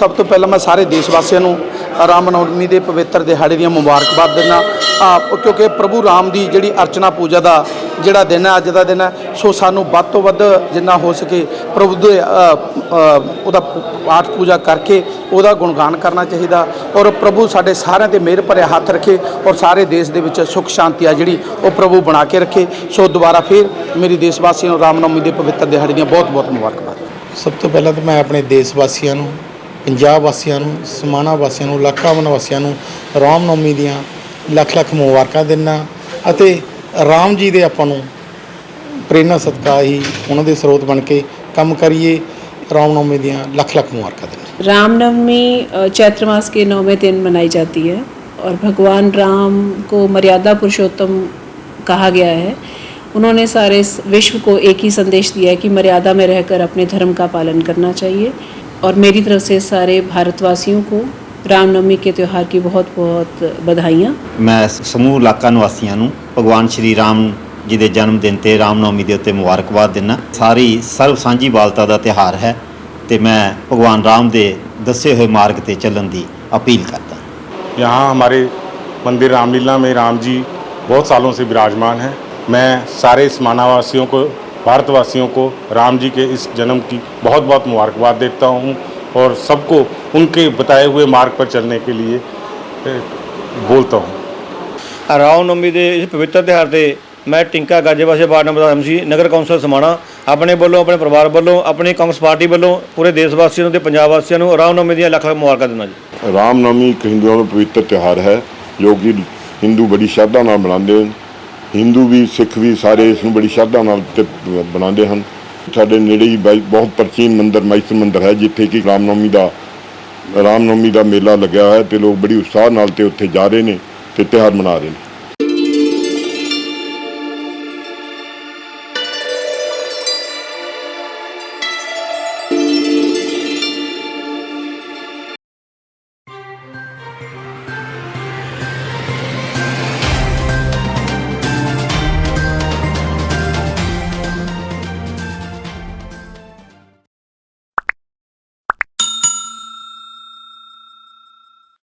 ਸਭ ਤੋਂ ਪਹਿਲਾਂ ਮੈਂ ਸਾਰੇ ਦੇਸ਼ ਵਾਸੀਆਂ ਨੂੰ ਰਾਮ ਨਵਮੀ ਦੇ ਪਵਿੱਤਰ ਦਿਹਾੜੇ ਦੀਆਂ ਮੁਬਾਰਕਬਾਦ ਦਿੰਦਾ ਕਿਉਂਕਿ ਪ੍ਰਭੂ ਰਾਮ ਦੀ ਜਿਹੜੀ ਅਰਚਨਾ ਪੂਜਾ ਦਾ ਜਿਹੜਾ ਦਿਨ ਹੈ, ਅੱਜ ਦਾ ਦਿਨ ਹੈ, ਸੋ ਸਾਨੂੰ ਵੱਧ ਤੋਂ ਵੱਧ ਜਿੰਨਾ ਹੋ ਸਕੇ ਪ੍ਰਭੂ ਦੇ ਉਹਦਾ ਪਾਠ ਪੂਜਾ ਕਰਕੇ ਉਹਦਾ ਗੁਣਗਾਨ ਕਰਨਾ ਚਾਹੀਦਾ ਔਰ ਪ੍ਰਭੂ ਸਾਡੇ ਸਾਰਿਆਂ ਤੇ ਮਿਹਰ ਭਰਿਆ ਹੱਥ ਰੱਖੇ ਔਰ ਸਾਰੇ ਦੇਸ਼ ਦੇ ਵਿੱਚ ਸੁੱਖ ਸ਼ਾਂਤੀ ਆ ਜਿਹੜੀ ਉਹ ਪ੍ਰਭੂ ਬਣਾ ਕੇ ਰੱਖੇ। ਸੋ ਦੁਬਾਰਾ ਫਿਰ ਮੇਰੀ ਦੇਸ਼ ਵਾਸੀਆਂ ਨੂੰ ਰਾਮਨਵਮੀ ਦੇ ਪਵਿੱਤਰ ਦਿਹਾੜੇ ਦੀਆਂ ਬਹੁਤ ਬਹੁਤ ਮੁਬਾਰਕਬਾਦ। ਸਭ ਤੋਂ ਪਹਿਲਾਂ ਤਾਂ ਮੈਂ ਆਪਣੇ ਦੇਸ਼ ਵਾਸੀਆਂ ਨੂੰ ਪੰਜਾਬ ਵਾਸੀਆਂ ਨੂੰ ਸਮਾਣਾ ਵਾਸੀਆਂ ਨੂੰ ਇਲਾਕਾਵਨ ਵਾਸੀਆਂ ਨੂੰ ਰਾਮ ਨਵਮੀ ਦੀਆਂ ਲੱਖ ਲੱਖ ਮੁਬਾਰਕਾਂ ਦਿੰਦਾ ਅਤੇ ਰਾਮ ਜੀ ਦੇ ਆਪਾਂ ਨੂੰ ਪ੍ਰੇਰਨਾ ਸਦਕਾ ਹੀ ਉਹਨਾਂ ਦੇ ਸਰੋਤ ਬਣ ਕੇ ਕੰਮ ਕਰੀਏ ਰਾਮ ਨਵਮੀ ਦੀਆਂ ਲੱਖ ਲੱਖ ਮੁਬਾਰਕਾਂ ਦਿੰਦਾ रामनवमी अ, चैत्र मास के नौवें दिन मनाई जाती है और भगवान राम को मर्यादा पुरुषोत्तम कहा गया है उन्होंने सारे स- विश्व को एक ही संदेश दिया है कि मर्यादा में रहकर अपने धर्म का पालन करना चाहिए और मेरी तरफ से सारे भारतवासियों को रामनवमी के त्यौहार की बहुत बहुत बधाइयाँ ਮੈਂ ਸਮੂਹ ਇਲਾਕਾ ਨਿਵਾਸੀਆਂ ਨੂੰ ਭਗਵਾਨ ਸ਼੍ਰੀ ਰਾਮ ਜੀ ਦੇ ਜਨਮ ਦਿਨ ਤੇ ਰਾਮਨੌਮੀ ਦੇ ਉੱਤੇ ਮੁਬਾਰਕਬਾਦ ਦਿੰਦਾ ਸਾਰੀ ਸਰਬ ਸਾਂਝੀ ਬਾਲਤਾ ਦਾ ਤਿਹਾਰ ਹੈ ਤੇ ਮੈਂ ਭਗਵਾਨ ਰਾਮ ਦੇ ਦੱਸੇ ਹੋਏ ਮਾਰਗ ਤੇ ਚੱਲਣ ਦੀ ਅਪੀਲ ਕਰਦਾ यहाँ हमारे मंदिर रामलीला में राम जी बहुत सालों से विराजमान हैं मैं सारे समानावासियों को भारतवासियों को राम जी के इस जन्म की बहुत बहुत मुबारकबाद देता हूँ और सबको उनके बताए हुए मार्ग पर चलने के लिए ए, बोलता हूँ ਰਾਮਨਵਮੀ ਦੇ ਇਸ ਪਵਿੱਤਰ ਤਿਉਹਾਰ ਤੇ ਮੈਂ ਟਿੰਕਾ ਗਾਜੇਵਾਸੇ ਵਾਰਡ ਨੰਬਰ ਦਾ ਐਮਸੀ ਨਗਰ ਕੌਂਸਲ ਸਮਾਣਾ ਆਪਣੇ ਵੱਲੋਂ ਆਪਣੇ ਪਰਿਵਾਰ ਵੱਲੋਂ ਆਪਣੀ ਕਾਂਗਰਸ ਪਾਰਟੀ ਵੱਲੋਂ ਪੂਰੇ ਦੇਸ਼ ਵਾਸੀਆਂ ਨੂੰ ਤੇ ਪੰਜਾਬ ਵਾਸੀਆਂ ਨੂੰ ਰਾਮਨਵਮੀ ਦੀਆਂ ਲੱਖ ਲੱਖ ਮੁਬਾਰਕਾਂ ਦਿੰਦਾ ਜੀ ਰਾਮਨਵਮੀ ਇੱਕ ਹਿੰਦੂਆਂ ਦਾ ਪਵਿੱਤਰ ਤਿਉਹਾਰ ਹੈ ਜੋ ਕਿ ਹਿੰਦੂ ਬੜੀ ਸ਼ਰਧਾ ਨਾਲ ਮਨਾਉਂਦੇ ਹਨ ਹਿੰਦੂ ਵੀ, ਸਿੱਖ ਵੀ ਸਾਰੇ ਇਸ ਨੂੰ ਬੜੀ ਸ਼ਰਧਾ ਨਾਲ ਤੇ ਬਣਾਉਂਦੇ ਹਨ। ਸਾਡੇ ਨੇੜੇ ਹੀ ਬਹੁਤ ਪ੍ਰਾਚੀਨ ਮੰਦਿਰ ਮਾਈਸਰ ਮੰਦਿਰ ਹੈ, ਜਿੱਥੇ ਕਿ ਰਾਮਨਵਮੀ ਦਾ ਰਾਮਨਵਮੀ ਦਾ ਮੇਲਾ ਲੱਗਿਆ ਹੈ ਤੇ ਲੋਕ ਬੜੀ ਉਤਸ਼ਾਹ ਨਾਲ ਤੇ ਉੱਥੇ ਜਾ ਰਹੇ ਨੇ ਤੇ ਤਿਉਹਾਰ ਮਨਾ ਰਹੇ ਨੇ।